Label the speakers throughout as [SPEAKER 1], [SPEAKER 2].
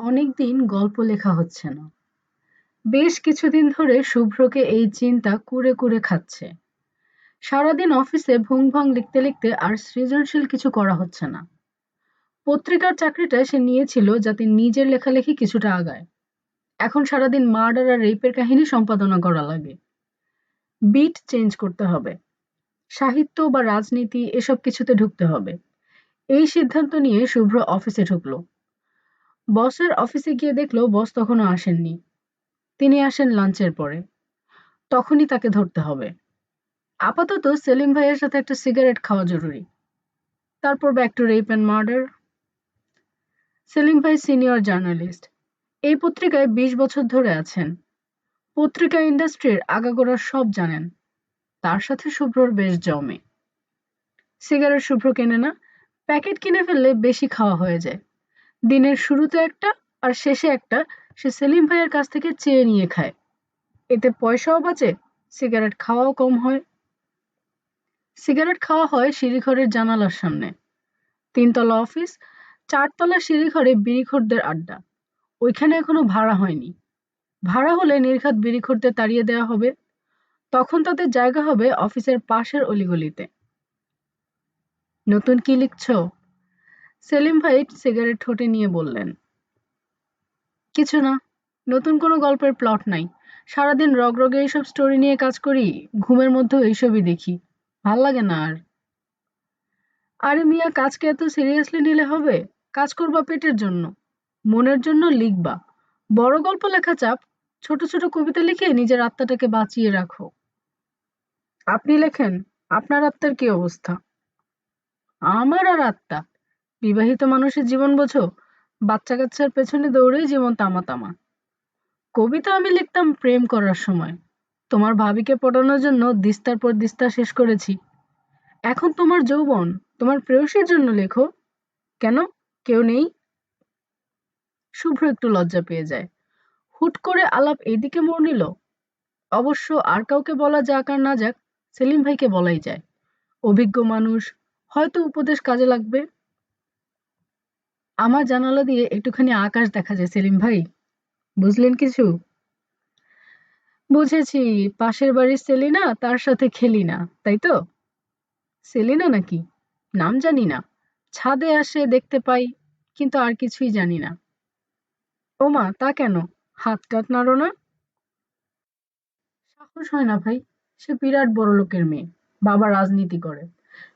[SPEAKER 1] অনেকদিন গল্প লেখা হচ্ছে না। বেশ কিছুদিন ধরে শুভ্রকে এই চিন্তা কুরে কুরে খাচ্ছে। সারাদিন অফিসে ভুং ভং লিখতে লিখতে আর সৃজনশীল কিছু করা হচ্ছে না। পত্রিকার চাকরিটা সে নিয়েছিল যাতে নিজের লেখালেখি কিছুটা আগায়। এখন সারাদিন মার্ডার আর রেপের কাহিনী সম্পাদনা করা লাগে। বিট চেঞ্জ করতে হবে। সাহিত্য বা রাজনীতি এসব কিছুতে ঢুকতে হবে। এই সিদ্ধান্ত নিয়ে শুভ্র অফিসে ঢুকলো। বসের অফিসে গিয়ে দেখল বস তখনও আসেননি। তিনি আসেন লাঞ্চের পরে। তখনই তাকে ধরতে হবে। আপাতত সেলিম ভাইয়ের সাথে একটা সিগারেট খাওয়া জরুরি। তারপর back to rape and murder Selim ভাই সিনিয়র জার্নালিস্ট এই পত্রিকায় বিশ বছর ধরে আছেন। পত্রিকা ইন্ডাস্ট্রির আগাগোড়া সব জানেন। তার সাথে শুভ্রর বেশ জমে। সিগারেট শুভ্র কেনে না, প্যাকেট কিনে ফেললে বেশি খাওয়া হয়ে যায়। দিনের শুরুতে একটা আর শেষে একটা। সে সেলিম ভাইয়ের কাছ থেকে চেয়ে নিয়ে খায়। এতে পয়সাও বাঁচে, সিগারেট খাওয়াও কম হয়। সিগারেট খাওয়া হয় সিঁড়িঘরের জানালার সামনে। তিনতলা অফিস, চারতলা সিঁড়িঘরে বিড়িখোরদের আড্ডা। ওইখানে এখনও ভাড়া হয়নি। ভাড়া হলে নির্ঘাত বিড়িখোরদের তাড়িয়ে দেওয়া হবে। তখন তাদের জায়গা হবে অফিসের পাশের অলিগলিতে। নতুন কি লিখছ? সেলিম ভাই সিগারেট ঠোঁটে নিয়ে বললেন, কিছু না, নতুন কোনো গল্পের প্লট নাই। সারাদিন রগ রগরগে এইসব স্টোরি নিয়ে কাজ করি, ঘুমের মধ্যেও এইসবই দেখি। ভালো লাগে না আর। আরে মিয়া, কাজকে এত সিরিয়াসলি নিলে হবে? কাজ করবা পেটের জন্য, মনের জন্য লিখবা। বড় গল্প লেখা চাপ, ছোট ছোট কবিতা লিখে নিজের আত্মাটাকে বাঁচিয়ে রাখো। আপনি লেখেন, আপনার আত্মার কি অবস্থা? আমার আর আত্মা বিবাহিত মানুষের জীবন বোঝো বাচ্চা কাচ্চার পেছনে দৌড়েই জীবন তামা তামা কবিতা আমি লিখতাম প্রেম করার সময়। তোমার ভাবিকে পটানোর জন্য দিস্তার পর দিস্তা শেষ করেছি। এখন তোমার যৌবন, তোমার প্রেয়সীর জন্য লেখো। কেন? কেউ নেই। শুভ্র একটু লজ্জা পেয়ে যায়। হুট করে আলাপ এদিকে মোড় নিল। অবশ্য আর কাউকে বলা যাক আর না যাক, সেলিম ভাইকে বলাই যায়। অভিজ্ঞ মানুষ, হয়তো উপদেশ কাজে লাগবে। আমার জানালা দিয়ে একটুখানি আকাশ দেখা যায়, সেলিম ভাই। বুঝলেন কিছু? বুঝেছি, পাশের বাড়ির সেলিনা, তার সাথে খেলি না তাই তো? সেলিনা নাকি? নাম জানি না। ছাদে আসে, দেখতে পাই, কিন্তু আর কিছুই জানি না। ওমা, তা কেন? হাত টাত নাড়ো না। সাহস হয় না ভাই, সে বিরাট বড় লোকের মেয়ে। বাবা রাজনীতি করে।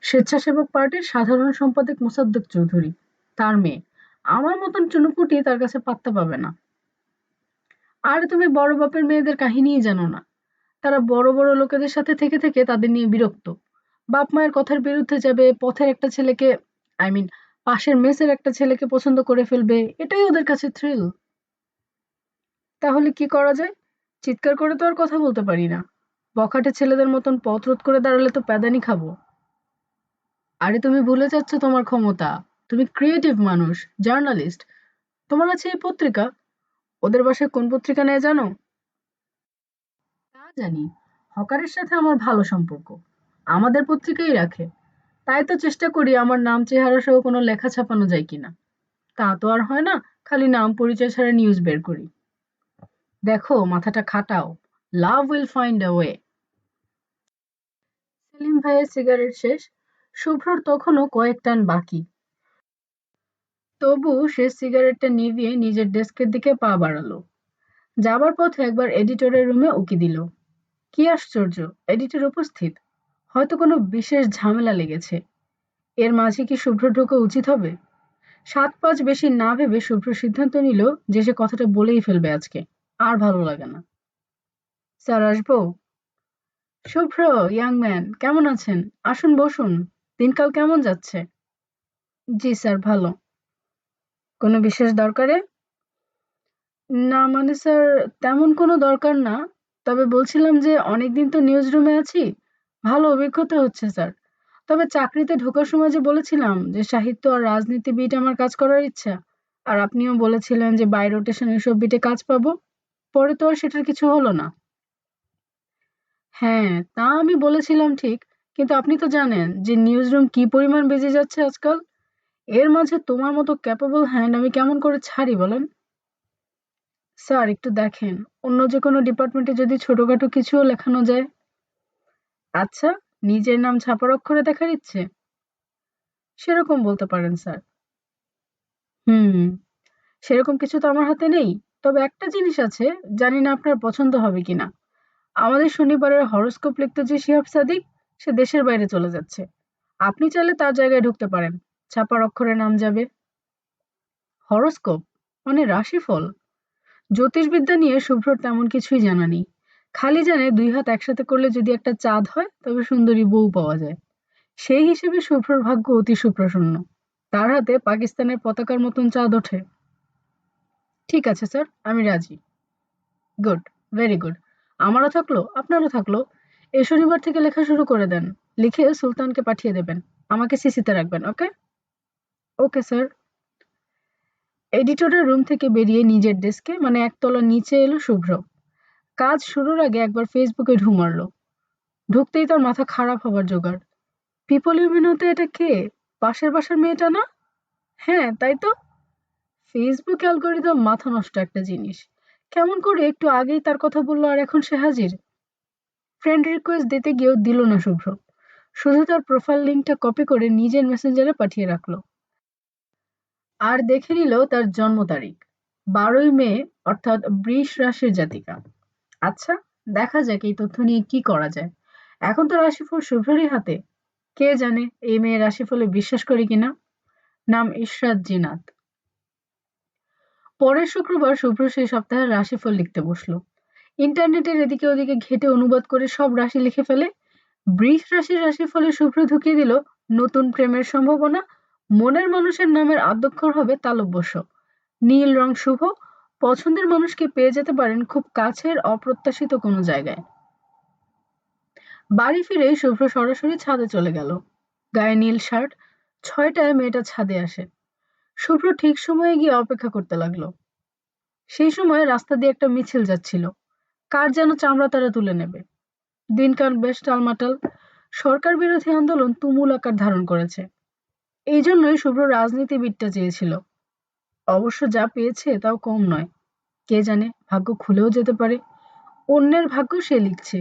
[SPEAKER 1] স্বেচ্ছাসেবক পার্টির সাধারণ সম্পাদক মোসাদ্দেক চৌধুরী, তার মেয়ে। আমার মতন চুনুপুটি তার কাছে পাত্তা পাবে না। আর তুমি বড় বাপের মেয়েদের কাহিনীই জানো না। তারা বড় বড় লোকেদের সাথে থেকে থেকে তাদের নিয়ে বিরক্ত। বাপ মায়ের কথার বিরুদ্ধে যাবে, পথের একটা ছেলেকে আই মিন পাশের মেসের একটা ছেলেকে পছন্দ করে ফেলবে, এটাই ওদের কাছে থ্রিল তাহলে কি করা যায়? চিৎকার করে তো আর কথা বলতে পারি না। বখাটে ছেলেদের মতন পথ রোধ করে দাঁড়ালে তো প্যাদানি খাব। আরে তুমি ভুলে যাচ্ছ তোমার ক্ষমতা। তুমি ক্রিয়েটিভ মানুষ জার্নালিস্ট তোমার আছে এই পত্রিকা? ওদের বাসায় কোন পত্রিকা নেয় জানো? তা জানি। হকারের সাথে আমার ভালো সম্পর্ক। আমাদের পত্রিকাই রাখে। তাই তো চেষ্টা করি আমার নাম, চেহারা সহ কোনো লেখা ছাপানো যায় কিনা। তা তো আর হয় না, খালি নাম, পরিচয় ছাড়া নিউজ বের করি। দেখো, মাথাটা খাটাও। Love will find a way Selim ভাইয়ের সিগারেট শেষ। শুভ্রর তখনও কয়েক টান বাকি। তবু সে সিগারেটটা নিভিয়ে নিজের ডেস্কের দিকে পা বাড়ালো। যাবার পথে একবার এডিটরের রুমে উকি দিল। কি আশ্চর্য, এডিটর উপস্থিত? হয়তো কোনো বিশেষ ঝামেলা লেগেছে। এর মাঝে কি শুভ্র ঢোকা উচিত হবে? সাত পাঁচ বেশি না ভেবে শুভ্র সিদ্ধান্ত নিল যে সে কথাটা বলেই ফেলবে আজকে। আর ভালো লাগে না। স্যার, আসব? শুভ্র, ইয়াং ম্যান, কেমন আছেন? আসুন, বসুন। দিনকাল কেমন যাচ্ছে? জি স্যার, ভালো। কোনো বিশেষ দরকারে? না মানে স্যার, তেমন কোনো দরকার না। তবে বলছিলাম যে অনেকদিন তো নিউজ রুমে আছি। ভালো অভিজ্ঞতা হচ্ছে স্যার। তবে চাকরিতে ঢোকার সময় যে বলেছিলাম যে সাহিত্য আর রাজনীতি বিট আমার কাজ করার ইচ্ছা, আর আপনিও বলেছিলেন যে বাই রোটেশন এসব বিটে কাজ পাবো, পরে তো আর সেটার কিছু হলো না। হ্যাঁ তা আমি বলেছিলাম ঠিক, কিন্তু আপনি তো জানেন যে নিউজ রুম কি পরিমাণ বেজে যাচ্ছে আজকাল। এর মাঝে তোমার মতো ক্যাপেবল হ্যান্ড আমি কেমন করে ছাড়ি বলেন? স্যার, একটু দেখেন। অন্য যে কোনো ডিপার্টমেন্টে যদি ছোটখাটো কিছুও লেখানো যায়? আচ্ছা নিজের নাম ছাপার অক্ষরে দেখার ইচ্ছে? সেরকম বলতে পারেন, স্যার। হুম, সেরকম কিছু তো আমার হাতে নেই। তবে একটা জিনিস আছে, জানি না আপনার পছন্দ হবে কিনা। আমাদের শনিবারের হরস্কোপ লিখতে যে শিহাব সাদিক, সে দেশের বাইরে চলে যাচ্ছে। আপনি চাইলে তার জায়গায় ঢুকতে পারেন। ছাপার অক্ষরে নাম যাবে? হরস্কোপ? মানে রাশিফল? জ্যোতিষবিদ্যা নিয়ে শুভ্রর তেমন কিছুই জানা নেই। খালি জানে দুই হাত একসাথে করলে যদি একটা চাঁদ হয়, তবে সুন্দরী বউ পাওয়া যায়। সেই হিসেবে শুভ্রর ভাগ্য অতি সুপ্রসন্ন। তার হাতে পাকিস্তানের পতাকার মতন চাঁদ ওঠে। ঠিক আছে, স্যার, আমি রাজি। Good, very good. আমারও থাকল, আপনারও থাকল। এই শনিবার থেকে লেখা শুরু করে দেন। লিখে সুলতানকে পাঠিয়ে দেবেন। আমাকে সিসিতে রাখবেন, ওকে? ওকে স্যার এডিটরের রুম থেকে বেরিয়ে নিজের ডেস্কে মানে একতলা নিচে এলো শুভ্র। কাজ শুরুর আগে একবার ফেসবুকে ঢু মারল। ঢুকতেই তার মাথা খারাপ হবার জোগাড়। পিপল ইউমিনোতে এটা কে? পাশের বাসার মেয়েটা না? হ্যাঁ তাই তো। ফেসবুক অ্যালগোরিদম মাথা নষ্ট একটা জিনিস। কেমন করে একটু আগেই তার কথা বলল আর এখন সে হাজির? ফ্রেন্ড রিকোয়েস্ট দিতে গিয়েও দিল না শুভ্র। শুধু তার প্রোফাইল লিঙ্কটা কপি করে নিজের মেসেঞ্জারে পাঠিয়ে রাখল। আর দেখে নিল তার জন্ম তারিখ। বারোই মে, অর্থাৎ বৃষ রাশির জাতিকা। আচ্ছা দেখা যাক এই তথ্য নিয়ে কি করা যায়। এখন তো রাশিফল শুভ্রেরই হাতে। কে জানে এই মেয়ে রাশিফলে বিশ্বাস করি কিনা? নাম ইশরাত জিনাত পরের শুক্রবার শুভ্র সেই সপ্তাহের রাশিফল লিখতে বসল। ইন্টারনেটের এদিকে ওদিকে ঘেটে অনুবাদ করে সব রাশি লিখে ফেলে। বৃষ রাশির রাশিফলে শুভ্র ঢুকিয়ে দিল নতুন প্রেমের সম্ভাবনা মনের মানুষের নামের আদ্যক্ষর হবে তালব্যস্য। নীল রং শুভ, পছন্দের মানুষকে পেয়ে যেতে পারেন খুব কাছের, অপ্রত্যাশিত কোনো জায়গায়। বাড়ি ফিরে শুভ্র সরাসরি ছাদে চলে গেল। গায়ে নীল শার্ট, ছয়টায় মেয়েটা ছাদে আসে। শুভ্র ঠিক সময়ে গিয়ে অপেক্ষা করতে লাগল। সেই সময় রাস্তা দিয়ে একটা মিছিল যাচ্ছিল। কার যেন চামড়া তারা তুলে নেবে। দিনকাল বেশ টালমাটাল। সরকার বিরোধী আন্দোলন তুমুল আকার ধারণ করেছে। এই জন্যই শুভ্র রাজনীতিবিদটা চেয়েছিল। অবশ্য যা পেয়েছে তাও কম নয়। কে জানে, ভাগ্য খুলেও যেতে পারে। অন্যের ভাগ্য সে লিখছে।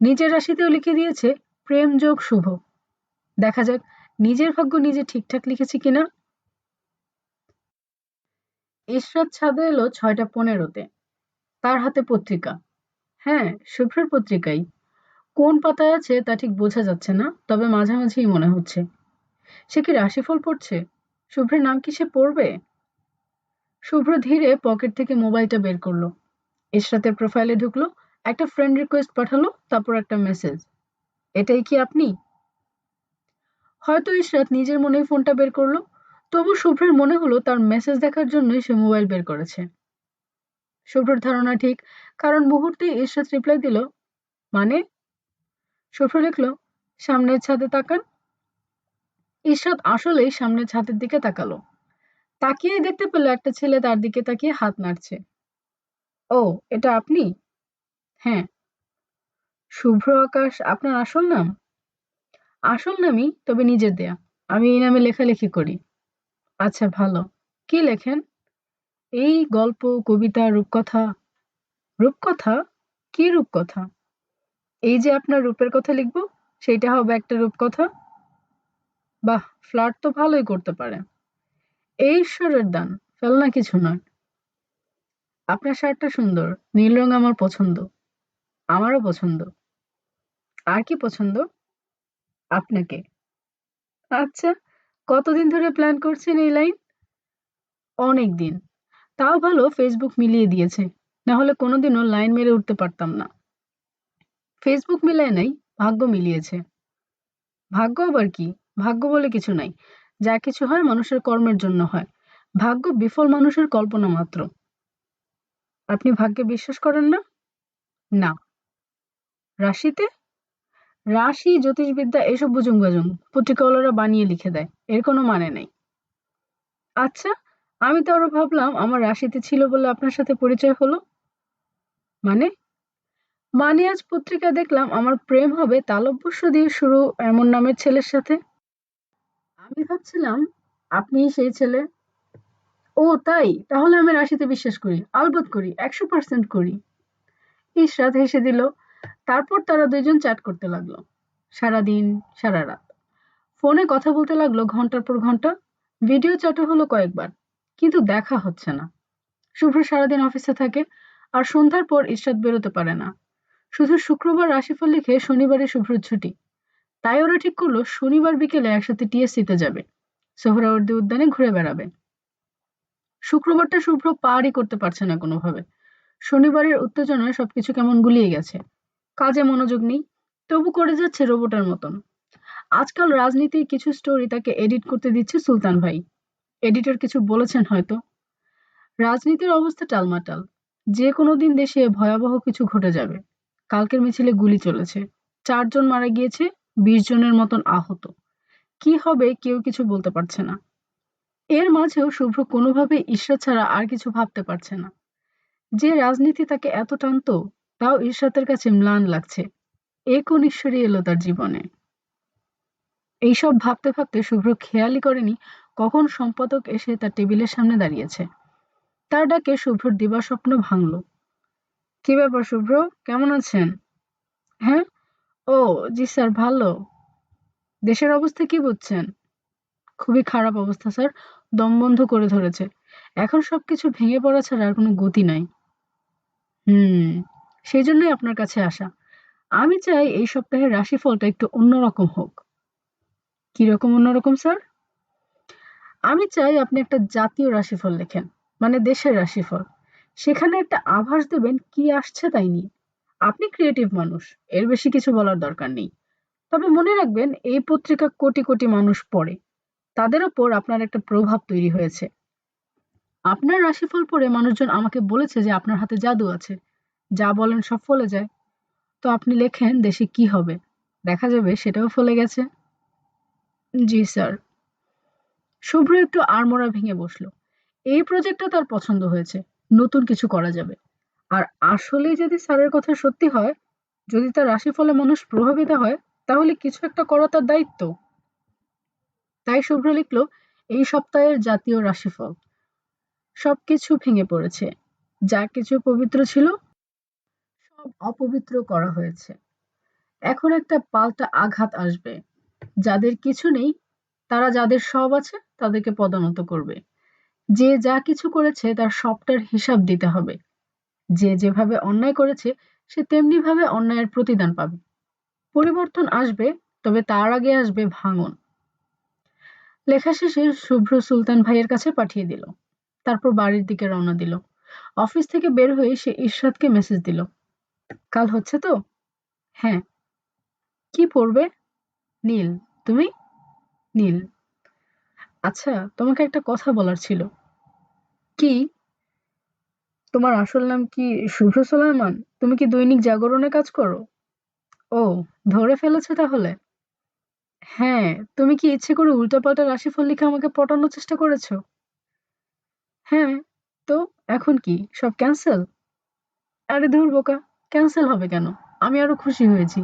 [SPEAKER 1] নিজের রাশিতেও লিখে দিয়েছে, প্রেম যোগ শুভ। দেখা যাক, নিজের ভাগ্য নিজে ঠিকঠাক লিখেছে কিনা। ইশরাত ছাদে এলো ছয়টা পনেরোতে। তার হাতে পত্রিকা। হ্যাঁ শুভ্রের পত্রিকাই। কোন পাতায় আছে তা ঠিক বোঝা যাচ্ছে না, তবে মাঝামাঝিই মনে হচ্ছে। সে কি রাশিফল পড়ছে? শুভ্রের নাম কি সে পড়বে? শুভ্র ধীরে পকেট থেকে মোবাইলটা বের করল। ইশরাতের প্রোফাইলে ঢুকলো, একটা ফ্রেন্ড রিকোয়েস্ট পাঠালো, তারপর একটা মেসেজ এটাই কি আপনি? হয়তো ইশরাত নিজের মনেই ফোনটা বের করল, তবু শুভ্রের মনে হলো তার মেসেজ দেখার জন্যই সে মোবাইল বের করেছে। শুভ্রর ধারণা ঠিক, কারণ মুহূর্তে ইশরাত রিপ্লাই দিল মানে? শুভ্র লিখল, সামনের ছাদে তাকান ইশরাত আসলেই সামনের ছাদের দিকে তাকালো। তাকিয়ে দেখতে পেল একটা ছেলে তার দিকে তাকিয়ে হাত নাড়ছে। ও, এটা আপনি? হ্যাঁ। শুভ্র আকাশ আপনার আসল নাম? আসল নামই তবে নিজের দেয়া। আমি এই নামে লেখালেখি করি। আচ্ছা ভালো। কি লেখেন? এই গল্প, কবিতা, রূপকথা? রূপকথা? কি রূপকথা? এই যে আপনার রূপের কথা লিখব, সেইটা হবে একটা রূপকথা? বাহ ফ্লার্ট তো ভালোই করতে পারে। এই ঈশ্বরের দান, ফেলনা কিছু নয়। আপনার শার্টটা সুন্দর, নীল রং আমার পছন্দ। আমারও পছন্দ। আর কি পছন্দ? আপনাকে। আচ্ছা কতদিন ধরে প্ল্যান করছেন এই লাইন অনেক দিন তাও ভালো ফেসবুক মিলিয়ে দিয়েছে। না হলে কোনোদিনও লাইন মেরে উঠতে পারতাম না। ফেসবুক মিলায় নাই, ভাগ্য মিলিয়েছে। ভাগ্য আবার কি? ভাগ্য বলে কিছু নাই। যা কিছু হয় মানুষের কর্মের জন্য হয়। ভাগ্য বিফল মানুষের কল্পনা মাত্র। আপনি ভাগ্যে বিশ্বাস করেন না? না। রাশিতে? রাশি জ্যোতিষবিদ্যা এসব বুজুং বাজুং পত্রিকাওয়ালারা বানিয়ে লিখে দেয়। এর কোনো মানে নেই। আচ্ছা আমি তো আরও ভাবলাম আমার রাশিতে ছিল বলে আপনার সাথে পরিচয় হলো। মানে? মানে আজ পত্রিকা দেখলাম আমার প্রেম হবে তালব্যস্য দিয়ে শুরু এমন নামের ছেলের সাথে। আমি ভাবছিলাম, আপনি সেই ছেলে। ও, তাই? তাহলে আমি রাশিতে বিশ্বাস করি আলবত করি, একশো পার্সেন্ট করি। ইশরাত হেসে দিল। তারপর তারা দুজন চ্যাট করতে লাগল। সারাদিন, সারা রাত। ফোনে কথা বলতে লাগল ঘণ্টার পর ঘণ্টা। ভিডিও চ্যাটও হলো কয়েকবার। কিন্তু দেখা হচ্ছে না। শুভ্র সারাদিন অফিসে থাকে আর সন্ধ্যার পর ইশরাত বেরোতে পারে না। শুধু শুক্রবার রাশিফল লিখে শনিবারে শুভ্র ছুটি। তাই ওরা ঠিক করল শনিবার বিকেলে একসাথে টিএসসিতে যাবে। সোহরাওয়ার্দী উদ্যানে ঘুরে বেড়াবে। শুক্রবারটা শুভ্র পারই করতে পারছে না কোনোভাবে। শনিবারের উত্তেজনায় সবকিছু কেমন গুলিয়ে গেছে। কাজে মনোযোগ নেই, তবু করে যাচ্ছে রোবটের মতন। আজকাল রাজনীতির কিছু স্টোরি তাকে এডিট করতে দিচ্ছে সুলতান ভাই। এডিটর কিছু বলেছেন হয়তো। রাজনীতির অবস্থা টালমাটাল। যে কোনো দিন দেশে ভয়াবহ কিছু ঘটে যাবে। কালকের মিছিলে গুলি চলেছে। চারজন মারা গিয়েছে বিশ জনের মতন আহত। কি হবে কেউ কিছু বলতে পারছে না। এর মাঝেও শুভ্র কোনোভাবে ঈশ্বর ছাড়া আর কিছু ভাবতে পারছে না। যে রাজনীতি তাকে এত টানত, তাও ঈশ্বরের কাছে ম্লান লাগছে। এ কোন ঈশ্বরই এলো তার জীবনে। এইসব ভাবতে ভাবতে শুভ্র খেয়ালই করেনি কখন সম্পাদক এসে তার টেবিলের সামনে দাঁড়িয়েছে। তার ডাকে শুভ্রর দিবাস্বপ্ন ভাঙল। কি ব্যাপার শুভ্র? কেমন আছেন? হ্যাঁ ও, জি স্যার, ভালো। দেশের অবস্থা কি বুঝছেন? খুবই খারাপ অবস্থা স্যার, দম বন্ধ করে ধরেছে। এখন সবকিছু ভেঙে পড়া ছাড়া আর কোনো গতি নাই। হুম, সেই জন্যই আপনার কাছে আসা। আমি চাই এই সপ্তাহের রাশিফলটা একটু অন্যরকম হোক। কীরকম অন্যরকম, স্যার? আমি চাই আপনি একটা জাতীয় রাশিফল লেখেন মানে দেশের রাশিফল। সেখানে একটা আভাস দেবেন, কি আসছে তাই নিয়ে। আপনি ক্রিয়েটিভ মানুষ, এর বেশি কিছু বলার দরকার নেই। তবে মনে রাখবেন, এই পত্রিকা কোটি কোটি মানুষ পড়ে। তাদের ওপর আপনার একটা প্রভাব তৈরি হয়েছে। আপনার রাশিফল পড়ে মানুষজন আমাকে বলেছে যে আপনার হাতে জাদু আছে। যা বলেন সব ফলে যায়। তো আপনি লেখেন, দেশে কি হবে? দেখা যাবে সেটাও ফলে গেছে। জি, স্যার। শুভ্র একটু আড়মোড়া ভেঙে বসল। এই প্রজেক্টটা তার পছন্দ হয়েছে। নতুন কিছু করা যাবে। আর আসলে যদি স্যারের কথা সত্যি হয়, যদি তার রাশিফলে মানুষ প্রভাবিত হয়, তাহলে কিছু একটা করা তার দায়িত্ব। তাই শুভ্র লিখল, এই সপ্তাহের জাতীয় রাশিফল। সবকিছু ভেঙে পড়েছে। যা কিছু পবিত্র ছিল, সব অপবিত্র করা হয়েছে। এখন একটা পাল্টা আঘাত আসবে। যাদের কিছু নেই, তারা যাদের সব আছে, তাদেরকে পদানত করবে। যে যা কিছু করেছে, তার সবটার হিসাব দিতে হবে। যে যেভাবে অন্যায় করেছে, সে তেমনি ভাবে অন্যায়ের প্রতিদান পাবে। পরিবর্তন আসবে, তবে তার আগে আসবে ভাঙন। লেখা শেষে শুভ্র সুলতান ভাইয়ের কাছে পাঠিয়ে দিল। তারপর বাড়ির দিকে রওনা দিল। অফিস থেকে বের হয়ে সে ইরশাদকে মেসেজ দিল। কাল হচ্ছে তো? হ্যাঁ। কি পড়বে? নীল, তুমি? নীল। আচ্ছা তোমাকে একটা কথা বলার ছিল। কি? তোমার আসল নাম কি শুভ্র সোলাইমান তুমি কি দৈনিক জাগরণে কাজ করো? ও, ধরে ফেলেছে তাহলে। হ্যাঁ তুমি কি ইচ্ছে করে উল্টাপাল্টা রাশিফল লিখে আমাকে পটানোর চেষ্টা করেছ? হ্যাঁ তো এখন কি? সব ক্যান্সেল? আরে ধুর বোকা, ক্যান্সেল হবে কেন? আমি আরও খুশি হয়েছি।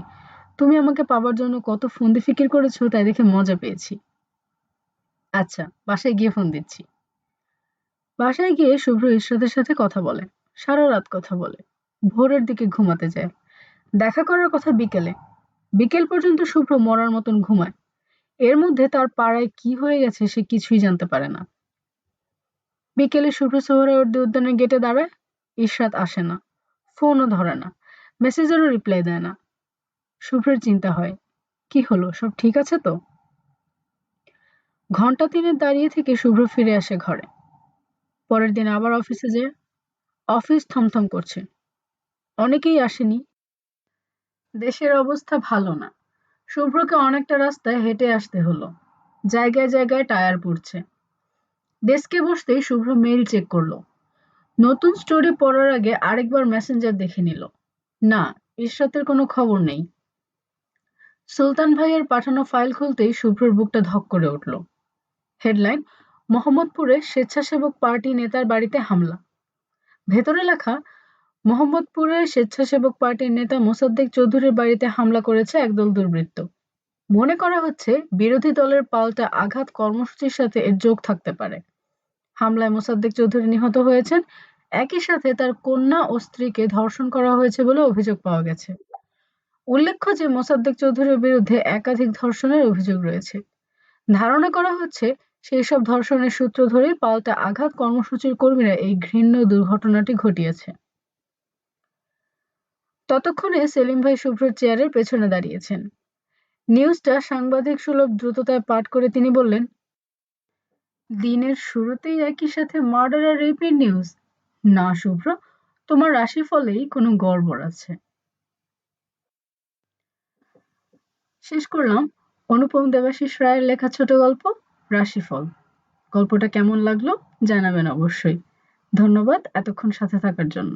[SPEAKER 1] তুমি আমাকে পাবার জন্য কত ফন্দি ফিকির করেছ তাই দেখে মজা পেয়েছি। আচ্ছা বাসায় গিয়ে ফোন দিচ্ছি। বাসায় গিয়ে শুভ্র ঈশ্বরের সাথে কথা বলে, সারা রাত কথা বলে, ভোরের দিকে ঘুমাতে যায়। দেখা করার কথা বিকেলে। বিকেল পর্যন্ত শুভ্র মরার মতন ঘুমায়। এর মধ্যে তার পাড়ায় কি হয়ে গেছে সে কিছুই জানতে পারে না। বিকেলে শুভ্র সোহরাওয়ার্দী উদ্যানের গেটে দাঁড়ায়, ইশরাত আসে না ফোনও ধরে না মেসেজেরও রিপ্লাই দেয় না। শুভ্রের চিন্তা হয়, কি হলো, সব ঠিক আছে তো? ঘণ্টা তিনের দাঁড়িয়ে থেকে শুভ্র ফিরে আসে ঘরে। পরের দিন আবার অফিসে যে অফিস থমথম করছে। অনেকেই আসেনি। দেশের অবস্থা ভালো না। শুভ্রকে অনেকটা রাস্তায় হেঁটে আসতে হলো। জায়গায় জায়গায় টায়ার পুড়ছে। ডেস্কে বসতেই শুভ্র মেইল চেক করল। নতুন স্টোরি পড়ার আগে আরেকবার মেসেঞ্জার দেখে নিল। না ইশরাতের কোনো খবর নেই। সুলতান ভাইয়ের পাঠানো ফাইল খুলতেই শুভ্রর বুকটা ধক করে উঠল। হেডলাইন মোহাম্মদপুরে স্বেচ্ছাসেবক পার্টি নেতার বাড়িতে হামলা। ভেতরে লেখা, মোহাম্মদপুরে স্বেচ্ছাসেবক পার্টির নেতা মোসাদ্দেক চৌধুরীর বাড়িতে হামলা করেছে একদল দুর্বৃত্ত। মনে করা হচ্ছে, বিরোধী দলের পাল্টা আঘাত কর্মসূচির সাথে এর যোগ থাকতে পারে। হামলায় মোসাদ্দেক চৌধুরী নিহত হয়েছেন। একই সাথে তার কন্যা ও স্ত্রীকে ধর্ষণ করা হয়েছে বলে অভিযোগ পাওয়া গেছে। উল্লেখ্য যে, মোসাদ্দেক চৌধুরীর বিরুদ্ধে একাধিক ধর্ষণের অভিযোগ রয়েছে। ধারণা করা হচ্ছে সেই সব ধর্ষণের সূত্র ধরেই পাল্টা আঘাত কর্মসূচির কর্মীরা এই ঘৃণ্য দুর্ঘটনাটি ঘটিয়েছে। ততক্ষণে সেলিম ভাই শুভ্রর চেয়ারের পেছনে দাঁড়িয়েছেন। নিউজটা সাংবাদিক সুলভ দ্রুততায় পাঠ করে তিনি বললেন, দিনের শুরুতেই একই সাথে মার্ডার আর রেপের নিউজ। না, শুভ্র, তোমার রাশিফলেই কোনো গড়বড় আছে। শেষ করলাম অনুপম দেবাশিস রায়ের লেখা ছোট গল্প। রাশিফল। গল্পটা কেমন লাগল জানাবেন অবশ্যই। ধন্যবাদ এতক্ষণ সাথে থাকার জন্য।